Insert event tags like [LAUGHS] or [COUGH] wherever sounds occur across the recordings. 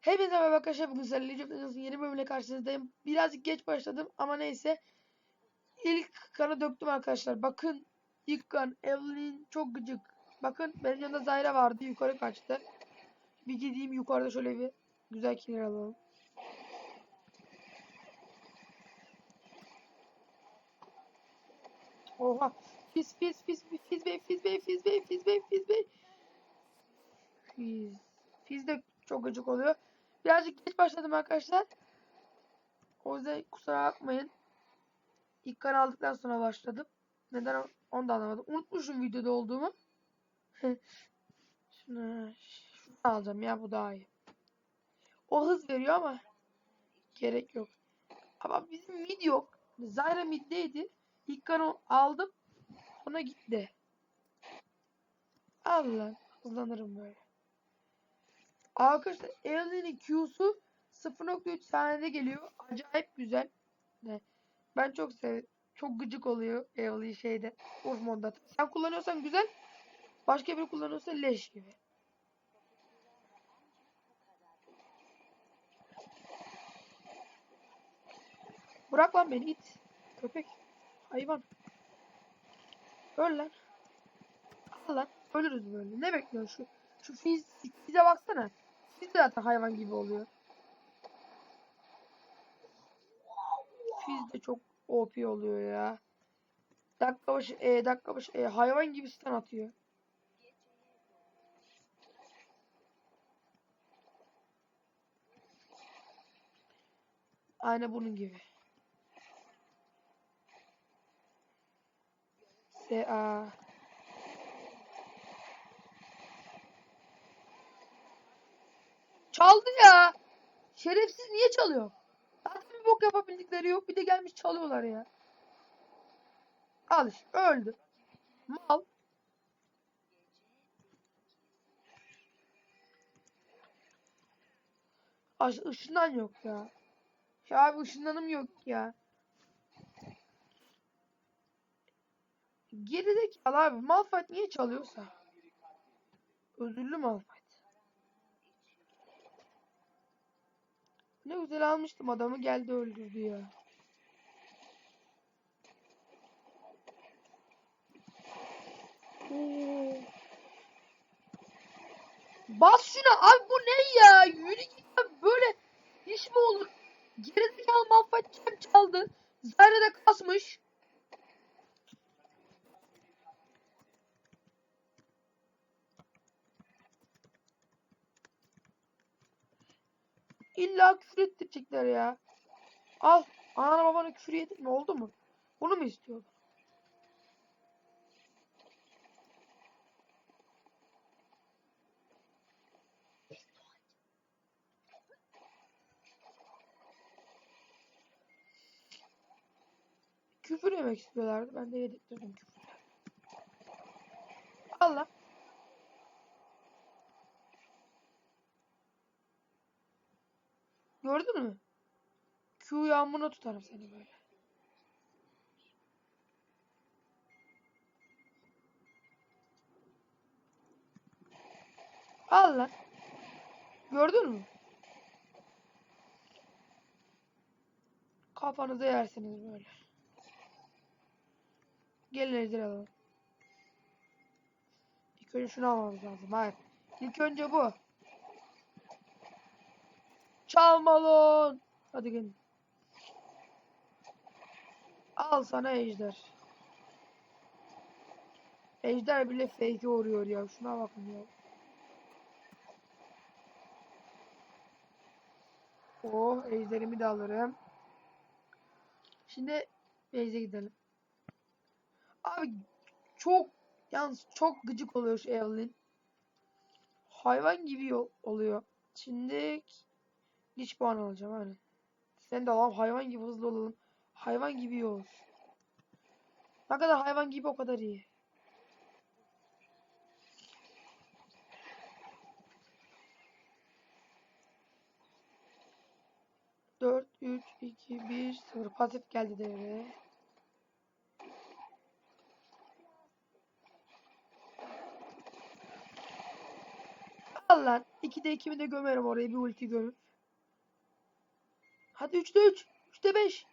Hepinize merhaba arkadaşlar. Bugün sizlerle League of Legends'ın yeni bölümüyle karşınızdayım. Birazcık geç başladım ama neyse. İlk kanı döktüm arkadaşlar. Bakın ilk kan. Evelyn çok gıcık. Bakın benim yanında Zyra vardı. Yukarı kaçtı. Bir gideyim yukarıda şöyle bir güzel kill alalım. Oha. Fizz fizz fizz fizz bey fizz bey fizz bey fizz bey fizz bey. Fizz. Fizz de çok gıcık oluyor. Birazcık geç başladım arkadaşlar. O yüzden kusura bakmayın. İlk kan aldıktan sonra başladım. Neden onu da anlamadım. Unutmuşum videoda olduğumu. [LAUGHS] Şunu, şunu alacağım ya bu daha iyi. O hız veriyor ama gerek yok. Ama bizim mid yok. Zyra middeydi. İlk kanı aldım. Sonra gitti. Allah. Hızlanırım böyle. Arkadaşlar Evelyn'in Q'su 0.3 saniyede geliyor. Acayip güzel. Ne? Ben çok seviyorum. Çok gıcık oluyor Evelyn şeyde. Modda. Sen kullanıyorsan güzel. Başka biri kullanıyorsa leş gibi. Bırak lan beni it. Köpek. Hayvan. Öl lan. Al lan. Ölürüz böyle. Ne bekliyorsun şu? Şu fiz, fize baksana. De zaten hayvan gibi oluyor. Fiz de çok OP oluyor ya. Dakika başı e, dakika başı e, hayvan gibi stun atıyor. Aynı bunun gibi. S.A. Çaldı ya. Şerefsiz niye çalıyor? Zaten bir bok yapabildikleri yok. Bir de gelmiş çalıyorlar ya. Al işte öldü. Mal. Aş ışından yok ya. Ya abi ışınlanım yok ya. Gerizekalı abi. Malphite niye çalıyorsa? Özürlü Malphite. Ne güzel almıştım adamı geldi öldürdü ya. Bas şuna abi bu ne ya? Yürü git böyle iş mi olur? Gerizekalı Malphite kim çaldı? Zyra da kasmış. İlla küfür ettirecekler ya. Al. Anana babana küfür yedin mi? Oldu mu? Bunu mu istiyor? Küfür yemek istiyorlardı. Ben de yedirttirdim küfür. Allah. Gördün mü? Q yağmuruna tutarım seni böyle. Al lan. Gördün mü? Kafanıza yersiniz böyle. Gelin ejder alalım. İlk önce şunu almamız lazım. Hayır. İlk önce bu. Çalmalon. Hadi gelin. Al sana ejder. Ejder bile fake'e uğruyor ya. Şuna bakın ya. Oh ejderimi de alırım. Şimdi base'e gidelim. Abi çok yalnız çok gıcık oluyor şu Evelyn. Hayvan gibi yo- oluyor. Şimdi hiç puan alacağım hani. Sen de alalım hayvan gibi hızlı olalım. Hayvan gibi iyi olur. Ne kadar hayvan gibi o kadar iyi. Dört, üç, iki, bir, sıfır. Pasif geldi devreye. Al lan. 2'de 2'mi de gömerim oraya bir ulti gömüp. Hadi 3'te 3. 3'te 5.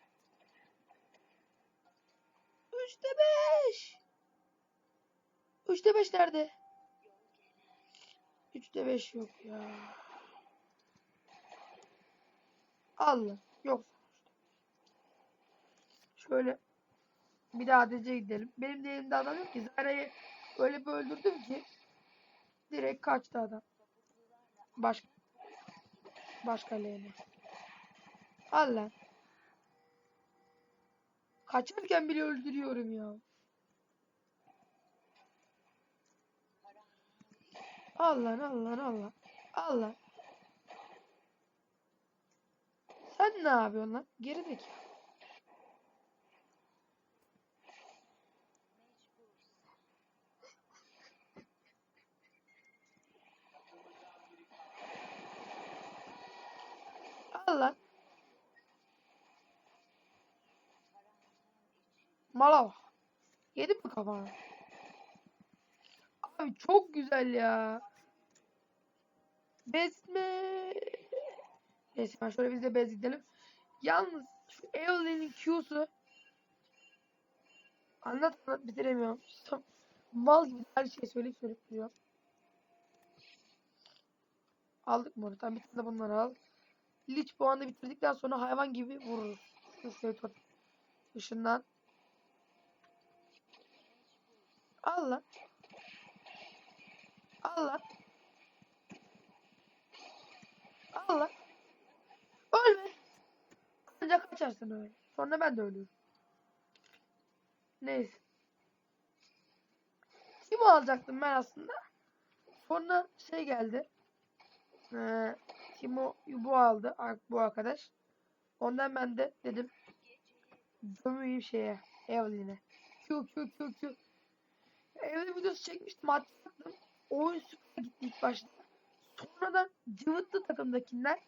3'te 5. 3'te 5 nerede? 3'te 5 yok ya. Allah. Yok. Şöyle bir daha ADC'ye gidelim. Benim de elimde adam yok ki. Zara'yı öyle bir öldürdüm ki direkt kaçtı adam. Başka başka lane'e. Al lan. Kaçarken bile öldürüyorum ya. Al lan al lan al lan. Al lan. Sen ne yapıyorsun lan? Geri zekalı. Al lan. Mala bak. Mi kafana? Abi çok güzel ya. Besme. Neyse ben şöyle biz de bez gidelim. Yalnız şu Evelyn'in Q'su anlat anlat bitiremiyorum. Tam Mal gibi her şeyi söyleyip söyleyip duruyor. Aldık mı onu? Tamam bir tane de bunları al. Lich puanı bitirdikten sonra hayvan gibi vururuz. Işından. Al lan. Al lan. Ölme. Ancak kaçarsın öyle. Sonra ben de ölüyorum. Neyse. Timo alacaktım ben aslında. Sonra şey geldi. Ee, Timo bu aldı. Bu arkadaş. Ondan ben de dedim. Gömeyim şeye. Evelyn'e. Q Q Q Q. Evelyn videosu çekmiştim. Hatırladım. Oyun süper gitti ilk başta. Sonradan cıvıttı takımdakiler.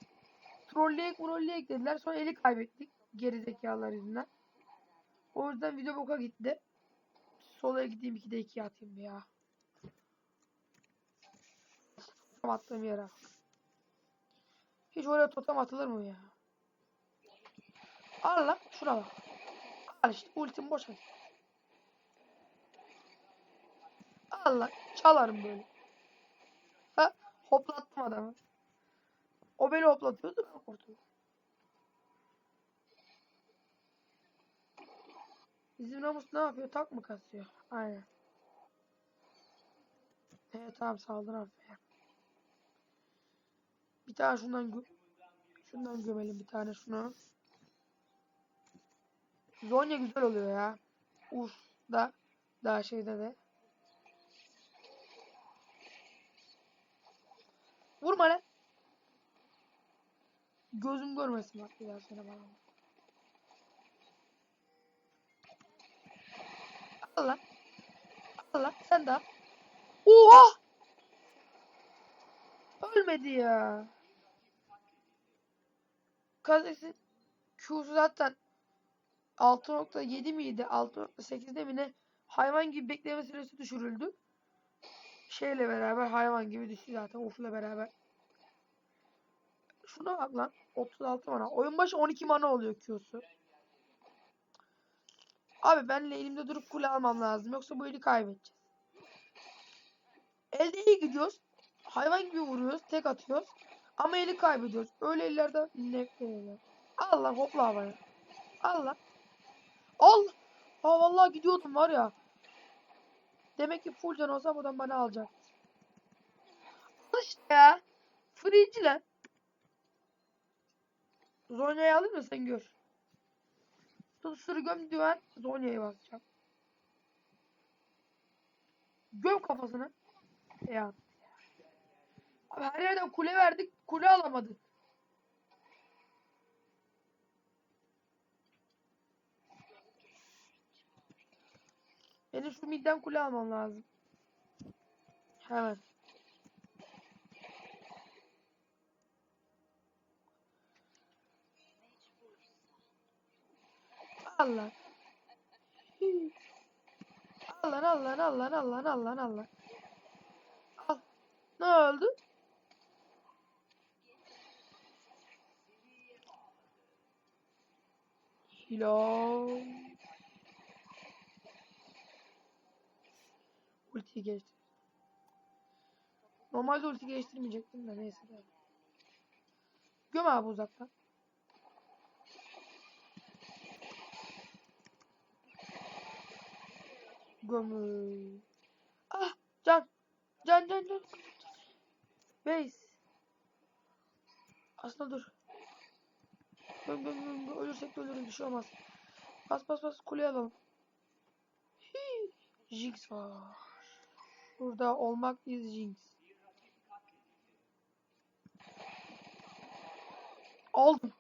Trolleyek trolleyek dediler. Sonra eli kaybettik. Gerizekalılar yüzünden. O yüzden video boka gitti. Solaya gideyim 2'de 2 atayım ya. Totem attığım yere. Hiç oraya totem atılır mı ya? Al lan şuna bak. Al işte ultim boş ver. Al lan çalarım böyle. Ha hoplattım adamı. O beni hoplatıyordu ben kurtuldum. Bizim Ramus ne yapıyor? Tak mı kasıyor? Aynen. Evet tamam saldır aferin. Bir tane şundan gö şundan gömelim bir tane şunu. Zonya güzel oluyor ya. Uf da daha şeyde de. Vurma lan. Gözüm görmesin bak ya seni bana. Al lan. Al lan sen de al. Oha! Ölmedi ya. Kazakistan Q'su zaten 6.7 miydi? 6.8'de mi ne? Hayvan gibi bekleme süresi düşürüldü. Şeyle beraber hayvan gibi düştü zaten Uf'la beraber. Şuna bak lan. 36 mana. Oyun başı 12 mana oluyor Q'su. Abi ben elimde durup kule almam lazım. Yoksa bu eli kaybedeceğiz. Elde iyi gidiyoruz. Hayvan gibi vuruyoruz. Tek atıyoruz. Ama eli kaybediyoruz. Öyle ellerde nefret ediyorum. Allah hopla havaya. Allah. Al. Aa vallahi gidiyordum var ya. Demek ki full can olsa buradan bana alacak. Al işte ya. Free'ci lan. Zonya'yı alayım da sen gör. Tutuşturu göm düven. Zonya'yı basacağım. Göm kafasını. Ya. Abi her yerden kule verdik. Kule alamadık. Ya da şu midden kule almam lazım. Hemen. Allah. Allah Allah Allah Allah Allah Allah. Al. Ne oldu? Hilal. Ultiyi geçti. Normalde ulti geliştirmeyecektim de neyse. Göm abi uzaktan. Gömü. Ah can. Can can can. Base. Aslında dur. Göm göm göm. Ölürsek de ölürüz bir şey olmaz. Bas bas bas kuleye alalım. Hii. Var. Burada olmak is Jinx. Aldım.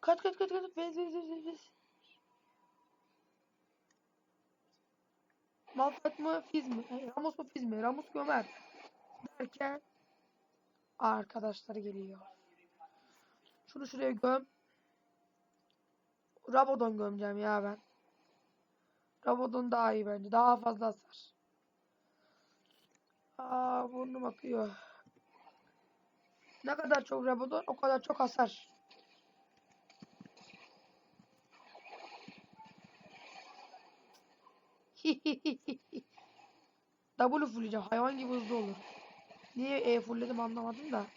Kaç kaç kaç kaç. Bez bez bez bez. Malphite mı Fizz mi? Hey, Ramos mu Fizz mi? Ramos gömer. Derken arkadaşları geliyor. Şunu şuraya göm. Rabadon gömeceğim ya ben. Rabadon daha iyi bence. Daha fazla hasar. Aa burnum akıyor. Ne kadar çok Rabadon o kadar çok hasar. [LAUGHS] W fullleyeceğim. Hayvan gibi hızlı olur. Niye E fullledim anlamadım da.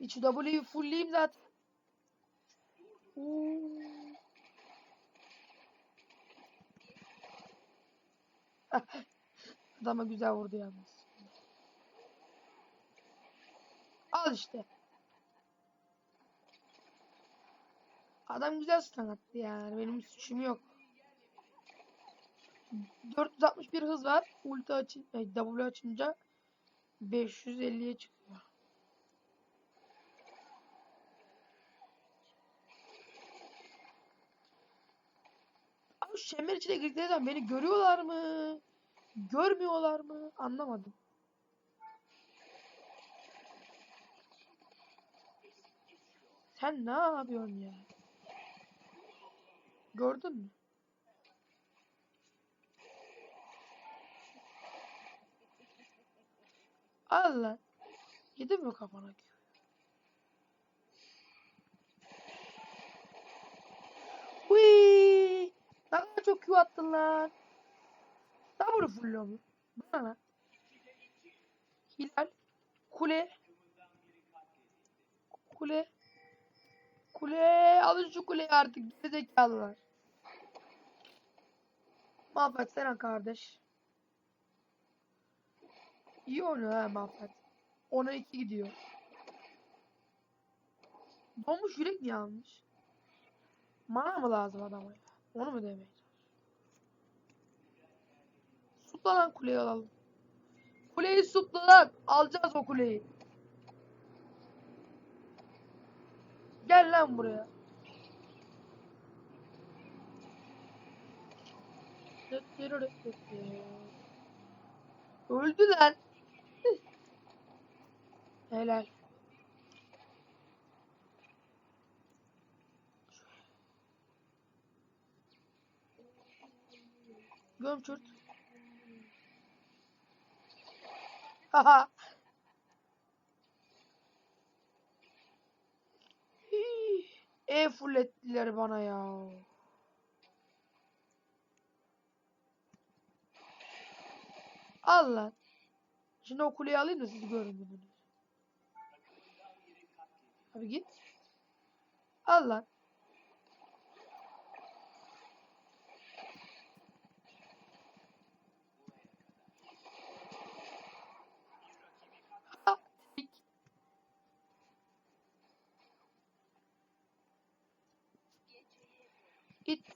Hiç W'yu fullleyeyim zaten. Oo. [LAUGHS] Adama güzel vurdu yalnız. Al işte. Adam güzel stun attı yani. Benim suçum yok. 461 hız var. Ulti açın, e, W açınca 550'ye çıkıyor. Çember içine girdikleri zaman beni görüyorlar mı? Görmüyorlar mı? Anlamadım. Sen ne yapıyorsun ya? Gördün mü? Allah. Yedi mi kafana? Hui! Ne kadar çok Q attın lan. Ne bunu fulluyor mu? Bana lan. Hilal. Kule. Kule. Kule. Alın şu kuleyi artık. Gerizekalılar. Mahvet sen kardeş. İyi oynuyor ha Mahvet. 10'a 2 gidiyor. Donmuş yürek mi almış? Mana mı lazım adama ya? Onu mu demeye Supla lan kuleyi alalım. Kuleyi supla. Alacağız o kuleyi. Gel lan buraya. Öldü lan. Helal. Göm çurt. Haha. E full ettiler bana ya. Al lan. Şimdi o kuleyi alayım da siz görün bunu. Abi git. Al lan.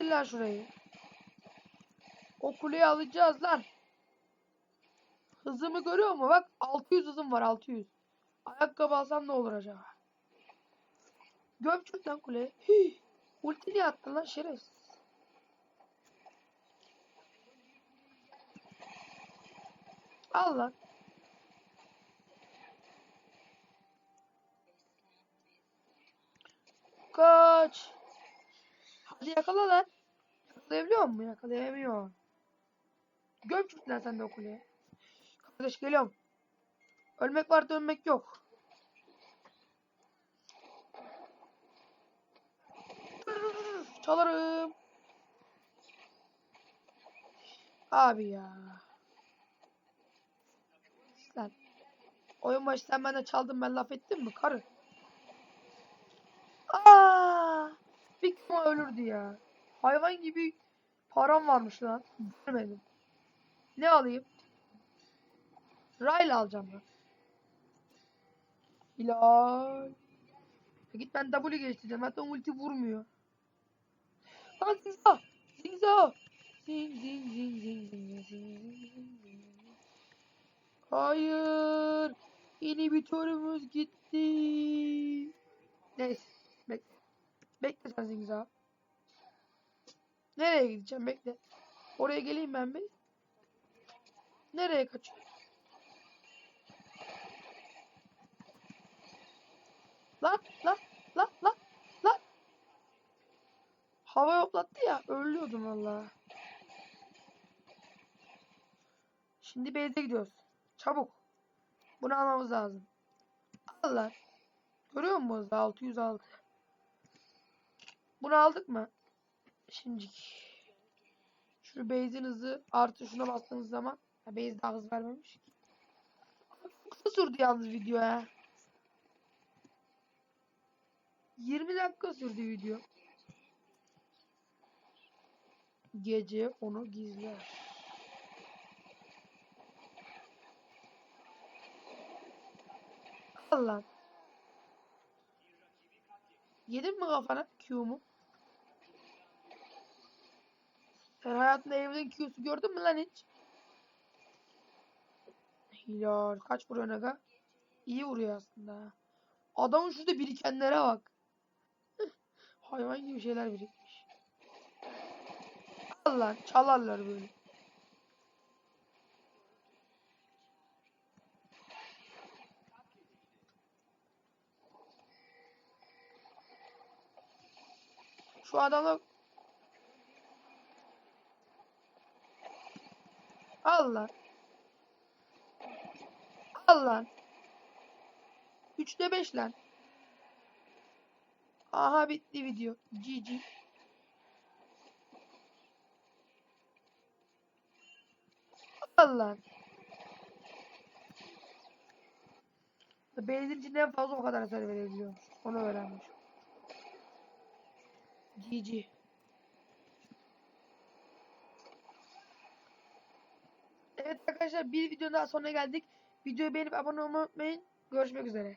İttiler şurayı. O kuleyi alacağız lan. Hızımı görüyor mu? Bak 600 hızım var 600. Ayakkabı alsam ne olur acaba? Gömçük lan kuleye. Hii. Ulti niye attın lan şerefsiz? Al lan. Kaç. Hadi yakala lan. Yakalayabiliyor mu? Yakalayamıyor. Göm lan sen de okuleye. Kardeş geliyorum. Ölmek var dönmek yok. Çalarım. Abi ya. Lan. Oyun başı sen benden çaldın ben laf ettim mi karı? Aaa. Fikrim ölürdü ya. Hayvan gibi param varmış lan. Görmedim. Ne alayım? Rayla alacağım ben. Hilal. Git ben W geliştireceğim. Hatta ulti vurmuyor. Lan Zinza. Zinza. Zin zin zin zin zin zin zin. Hayır. İnhibitörümüz gitti. Neyse. Bekle. Bekle sen Zinza. Nereye gideceğim? Bekle. Oraya geleyim ben bir. Nereye kaçıyor? Lan lan lan lan lan. Hava yoklattı ya. Ölüyordum valla. Şimdi base'e gidiyoruz. Çabuk. Bunu almamız lazım. Al lan. Görüyor musun hızı? 606. Bunu aldık mı? Şimdi şu base'in hızı artı şuna bastığımız zaman ha, base daha hız vermemiş ki. Kısa sürdü yalnız video ya. 20 dakika sürdü video. Gece onu gizler. Allah. Yedin mi kafana Q'mu? Sen hayatında evden Q'su gördün mü lan hiç? Hilal kaç vuruyor Naga? İyi vuruyor aslında. Adamın şurada birikenlere bak. [LAUGHS] Hayvan gibi şeyler birikmiş. Allah çalarlar böyle. Şu adamla Allah. Allah. Üçte beş lan. Aha bitti video. GG. Allah. Benzin için en fazla o kadar hasar verebiliyormuş. Onu öğrenmiş. GG. Evet arkadaşlar bir videonun daha sonuna geldik. Videoyu beğenip abone olmayı unutmayın. Görüşmek üzere.